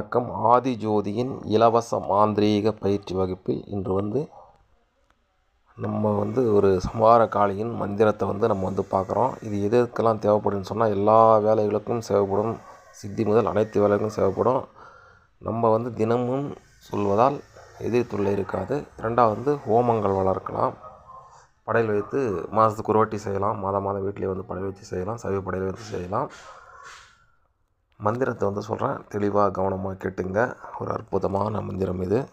வணக்கம். ஆதிஜோதியின் இலவச மாந்திரீக பயிற்சி வகுப்பில் இன்று வந்து நம்ம வந்து ஒரு சம்ஹார காளியின் மந்திரத்தை வந்து நம்ம வந்து பார்க்குறோம். இது எது எதுக்கெல்லாம் தேவைப்படும்னு சொன்னால் எல்லா வேலைகளுக்கும் தேவைப்படும் சித்தி முதல் அனைத்து வேலைகளுக்கும் தேவைப்படும். நம்ம வந்து தினமும் சொல்வதால் எதிர்த்துள்ள இருக்காது. ரெண்டாவது வந்து ஹோமங்கள் வளர்க்கலாம். படையல் வைத்து மாதத்துக்கு ஒரு வாட்டி செய்யலாம். மாதம் மாதம் வீட்டிலே வந்து படையல் வச்சு செய்யலாம். சைவ படையல் வச்சு செய்யலாம். மந்திரத்தை வந்து சொல்கிறேன். தெளிவாக கவனமாக கேட்டுங்க. ஒரு அற்புதமான மந்திரம் இது.